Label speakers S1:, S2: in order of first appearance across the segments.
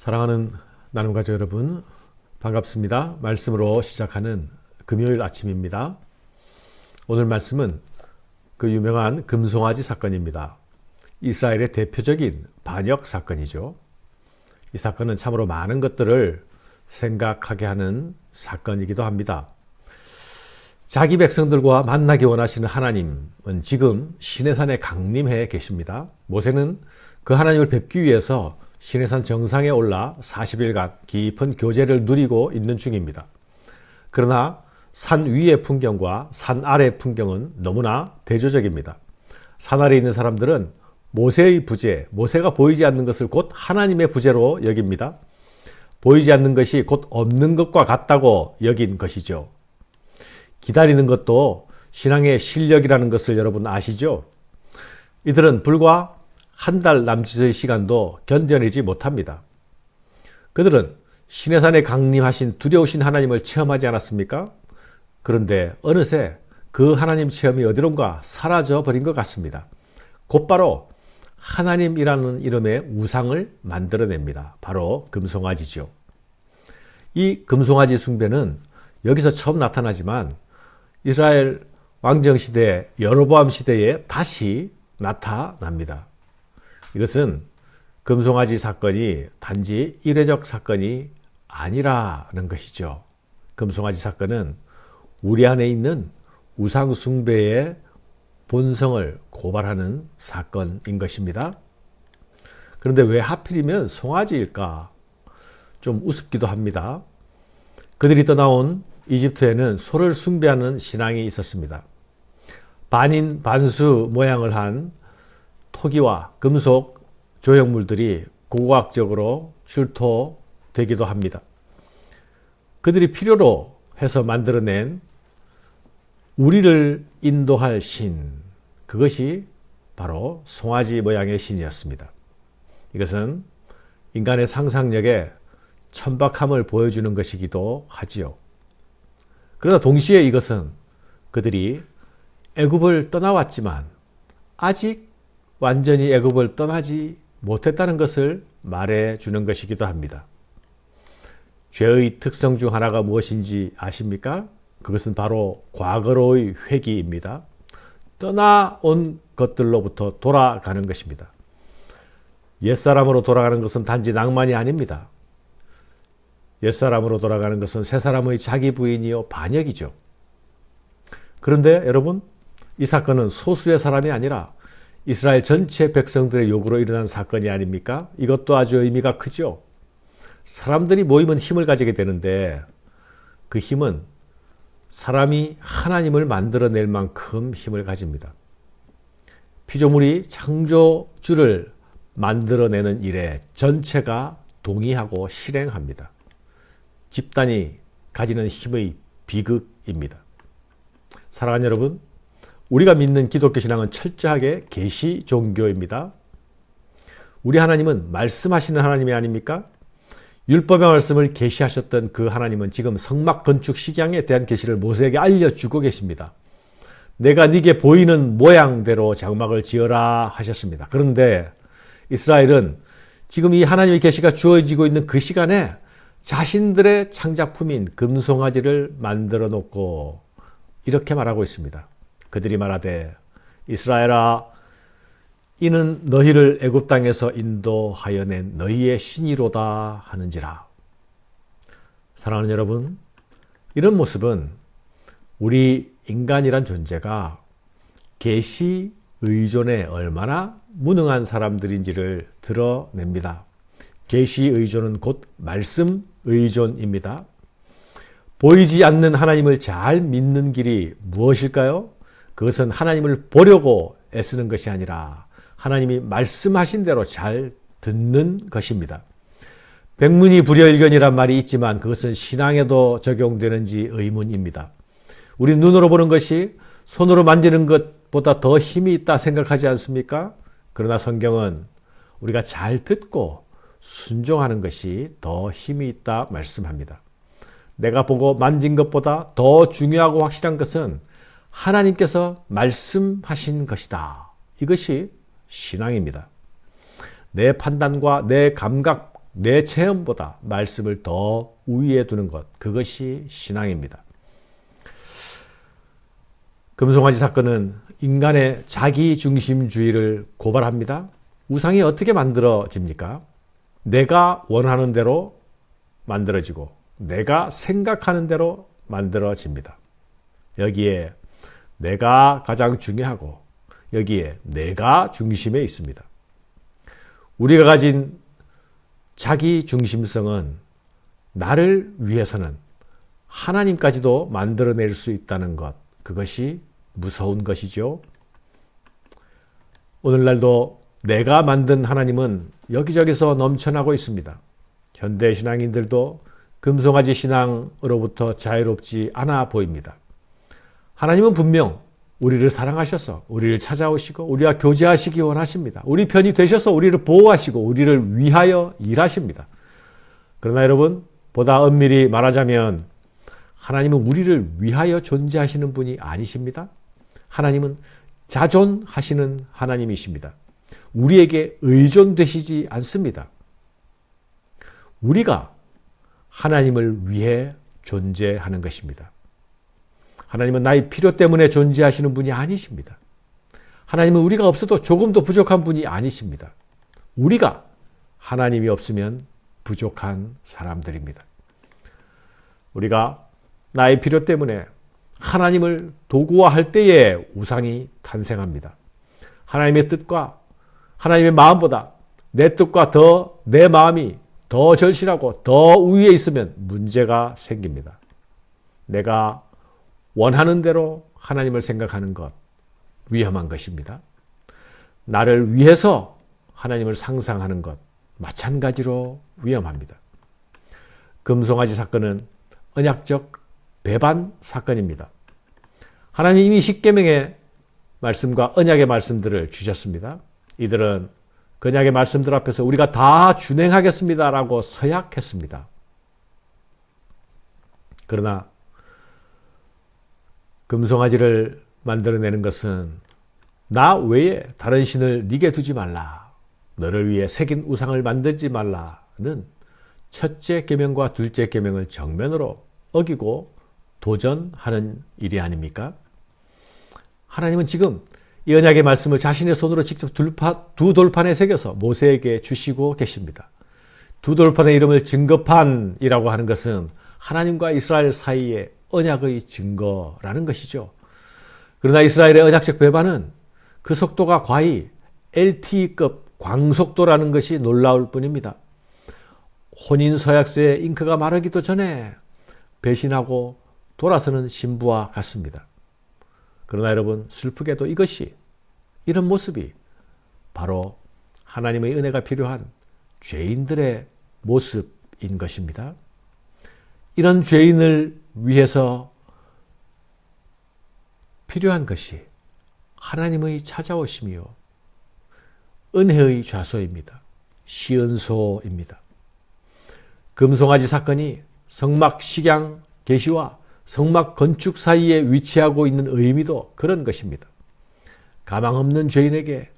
S1: 사랑하는 나눔 가족 여러분, 반갑습니다. 말씀으로 시작하는 금요일 아침입니다. 오늘 말씀은 그 유명한 금송아지 사건입니다. 이스라엘의 대표적인 반역 사건이죠. 이 사건은 참으로 많은 것들을 생각하게 하는 사건이기도 합니다. 자기 백성들과 만나기 원하시는 하나님은 지금 시내산에 강림해 계십니다. 모세는 그 하나님을 뵙기 위해서 시내산 정상에 올라 40일간 깊은 교제를 누리고 있는 중입니다. 그러나 산 위의 풍경과 산 아래 풍경은 너무나 대조적입니다. 산 아래 있는 사람들은 모세의 부재, 모세가 보이지 않는 것을 곧 하나님의 부재로 여깁니다. 보이지 않는 것이 곧 없는 것과 같다고 여긴 것이죠. 기다리는 것도 신앙의 실력이라는 것을 여러분 아시죠? 이들은 불과 한 달 남짓의 시간도 견뎌내지 못합니다. 그들은 시내산에 강림하신 두려우신 하나님을 체험하지 않았습니까? 그런데 어느새 그 하나님 체험이 어디론가 사라져 버린 것 같습니다. 곧바로 하나님이라는 이름의 우상을 만들어냅니다. 바로 금송아지죠. 이 금송아지 숭배는 여기서 처음 나타나지만 이스라엘 왕정 시대 여로보암 시대에 다시 나타납니다. 이것은 금송아지 사건이 단지 일회적 사건이 아니라는 것이죠. 금송아지 사건은 우리 안에 있는 우상숭배의 본성을 고발하는 사건인 것입니다. 그런데 왜 하필이면 송아지일까? 좀 우습기도 합니다. 그들이 떠나온 이집트에는 소를 숭배하는 신앙이 있었습니다. 반인 반수 모양을 한 토기와 금속 조형물들이 고고학적으로 출토되기도 합니다. 그들이 필요로 해서 만들어낸 우리를 인도할 신, 그것이 바로 송아지 모양의 신이었습니다. 이것은 인간의 상상력에 천박함을 보여주는 것이기도 하지요. 그러나 동시에 이것은 그들이 애굽을 떠나왔지만 아직 완전히 애굽을 떠나지 못했다는 것을 말해 주는 것이기도 합니다. 죄의 특성 중 하나가 무엇인지 아십니까? 그것은 바로 과거로의 회귀입니다. 떠나온 것들로부터 돌아가는 것입니다. 옛사람으로 돌아가는 것은 단지 낭만이 아닙니다. 옛사람으로 돌아가는 것은 새사람의 자기 부인이요 반역이죠. 그런데 여러분 이 사건은 소수의 사람이 아니라 이스라엘 전체 백성들의 요구로 일어난 사건이 아닙니까? 이것도 아주 의미가 크죠. 사람들이 모이면 힘을 가지게 되는데 그 힘은 사람이 하나님을 만들어낼 만큼 힘을 가집니다. 피조물이 창조주를 만들어내는 일에 전체가 동의하고 실행합니다. 집단이 가지는 힘의 비극입니다. 사랑하는 여러분, 우리가 믿는 기독교 신앙은 철저하게 계시 종교입니다. 우리 하나님은 말씀하시는 하나님이 아닙니까? 율법의 말씀을 계시하셨던 그 하나님은 지금 성막 건축 식양에 대한 계시를 모세에게 알려주고 계십니다. 내가 네게 보이는 모양대로 장막을 지어라 하셨습니다. 그런데 이스라엘은 지금 이 하나님의 계시가 주어지고 있는 그 시간에 자신들의 창작품인 금송아지를 만들어 놓고 이렇게 말하고 있습니다. 그들이 말하되 이스라엘아 이는 너희를 애굽 땅에서 인도하여 낸 너희의 신이로다 하는지라. 사랑하는 여러분, 이런 모습은 우리 인간이란 존재가 계시 의존에 얼마나 무능한 사람들인지를 드러냅니다. 계시 의존은 곧 말씀 의존입니다. 보이지 않는 하나님을 잘 믿는 길이 무엇일까요? 그것은 하나님을 보려고 애쓰는 것이 아니라 하나님이 말씀하신 대로 잘 듣는 것입니다. 백문이 불여일견이란 말이 있지만 그것은 신앙에도 적용되는지 의문입니다. 우리 눈으로 보는 것이 손으로 만지는 것보다 더 힘이 있다 생각하지 않습니까? 그러나 성경은 우리가 잘 듣고 순종하는 것이 더 힘이 있다 말씀합니다. 내가 보고 만진 것보다 더 중요하고 확실한 것은 하나님께서 말씀하신 것이다. 이것이 신앙입니다. 내 판단과 내 감각 내 체험보다 말씀을 더 우위에 두는 것, 그것이 신앙입니다. 금송아지 사건은 인간의 자기 중심주의를 고발합니다. 우상이 어떻게 만들어집니까? 내가 원하는 대로 만들어지고 내가 생각하는 대로 만들어집니다. 여기에 내가 가장 중요하고 여기에 내가 중심에 있습니다. 우리가 가진 자기 중심성은 나를 위해서는 하나님까지도 만들어낼 수 있다는 것, 그것이 무서운 것이죠. 오늘날도 내가 만든 하나님은 여기저기서 넘쳐나고 있습니다. 현대 신앙인들도 금송아지 신앙으로부터 자유롭지 않아 보입니다. 하나님은 분명 우리를 사랑하셔서 우리를 찾아오시고 우리와 교제하시기 원하십니다. 우리 편이 되셔서 우리를 보호하시고 우리를 위하여 일하십니다. 그러나 여러분, 보다 엄밀히 말하자면 하나님은 우리를 위하여 존재하시는 분이 아니십니다. 하나님은 자존하시는 하나님이십니다. 우리에게 의존되시지 않습니다. 우리가 하나님을 위해 존재하는 것입니다. 하나님은 나의 필요 때문에 존재하시는 분이 아니십니다. 하나님은 우리가 없어도 조금도 부족한 분이 아니십니다. 우리가 하나님이 없으면 부족한 사람들입니다. 우리가 나의 필요 때문에 하나님을 도구화할 때에 우상이 탄생합니다. 하나님의 뜻과 하나님의 마음보다 내 뜻과 더 내 마음이 더 절실하고 더 우위에 있으면 문제가 생깁니다. 내가 원하는 대로 하나님을 생각하는 것 위험한 것입니다. 나를 위해서 하나님을 상상하는 것 마찬가지로 위험합니다. 금송아지 사건은 언약적 배반 사건입니다. 하나님 이미 십계명의 말씀과 언약의 말씀들을 주셨습니다. 이들은 언약의 말씀들 앞에서 우리가 다 준행하겠습니다라고 서약했습니다. 그러나 금송아지를 만들어내는 것은 나 외에 다른 신을 네게 두지 말라. 너를 위해 새긴 우상을 만들지 말라는 첫째 계명과 둘째 계명을 정면으로 어기고 도전하는 일이 아닙니까? 하나님은 지금 이 언약의 말씀을 자신의 손으로 직접 두 돌판에 새겨서 모세에게 주시고 계십니다. 두 돌판의 이름을 증거판이라고 하는 것은 하나님과 이스라엘 사이의 언약의 증거라는 것이죠. 그러나 이스라엘의 언약적 배반은 그 속도가 과히 LTE급 광속도라는 것이 놀라울 뿐입니다. 혼인 서약서에 잉크가 마르기도 전에 배신하고 돌아서는 신부와 같습니다. 그러나 여러분 슬프게도 이것이 이런 모습이 바로 하나님의 은혜가 필요한 죄인들의 모습인 것입니다. 이런 죄인을 위해서 필요한 것이 하나님의 찾아오심이요. 은혜의 좌소입니다. 시은소입니다. 금송아지 사건이 성막 식양 계시와 성막 건축 사이에 위치하고 있는 의미도 그런 것입니다. 가망 없는 죄인에게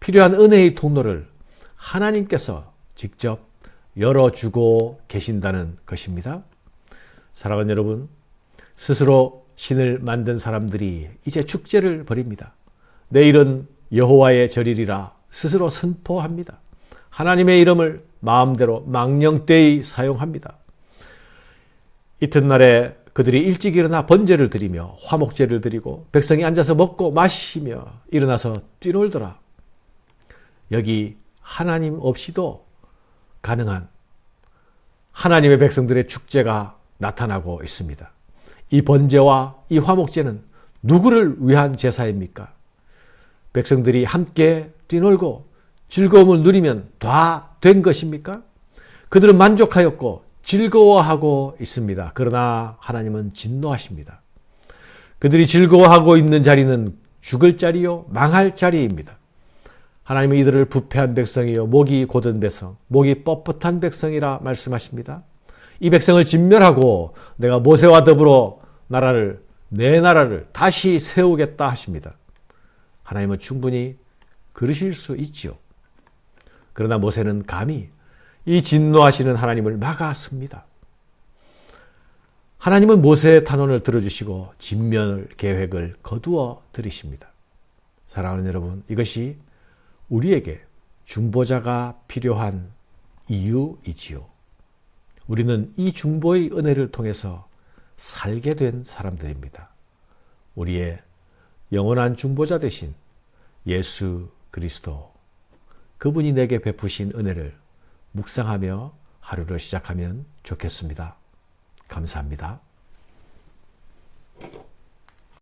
S1: 필요한 은혜의 통로를 하나님께서 직접 열어주고 계신다는 것입니다. 사랑하는 여러분, 스스로 신을 만든 사람들이 이제 축제를 벌입니다. 내일은 여호와의 절일이라 스스로 선포합니다. 하나님의 이름을 마음대로 망령되이 사용합니다. 이튿날에 그들이 일찍 일어나 번제를 드리며 화목제를 드리고 백성이 앉아서 먹고 마시며 일어나서 뛰놀더라. 여기 하나님 없이도 가능한 하나님의 백성들의 축제가 나타나고 있습니다. 이 번제와 이 화목제는 누구를 위한 제사입니까? 백성들이 함께 뛰놀고 즐거움을 누리면 다 된 것입니까? 그들은 만족하였고 즐거워하고 있습니다. 그러나 하나님은 진노하십니다. 그들이 즐거워하고 있는 자리는 죽을 자리요, 망할 자리입니다. 하나님은 이들을 부패한 백성이요, 목이 곧은 백성, 목이 뻣뻣한 백성이라 말씀하십니다. 이 백성을 진멸하고 내가 모세와 더불어 나라를, 내 나라를 다시 세우겠다 하십니다. 하나님은 충분히 그러실 수 있지요. 그러나 모세는 감히 이 진노하시는 하나님을 막았습니다. 하나님은 모세의 탄원을 들어주시고 진멸 계획을 거두어 들이십니다. 사랑하는 여러분, 이것이 우리에게 중보자가 필요한 이유이지요. 우리는 이 중보의 은혜를 통해서 살게 된 사람들입니다. 우리의 영원한 중보자 되신 예수 그리스도, 그분이 내게 베푸신 은혜를 묵상하며 하루를 시작하면 좋겠습니다. 감사합니다.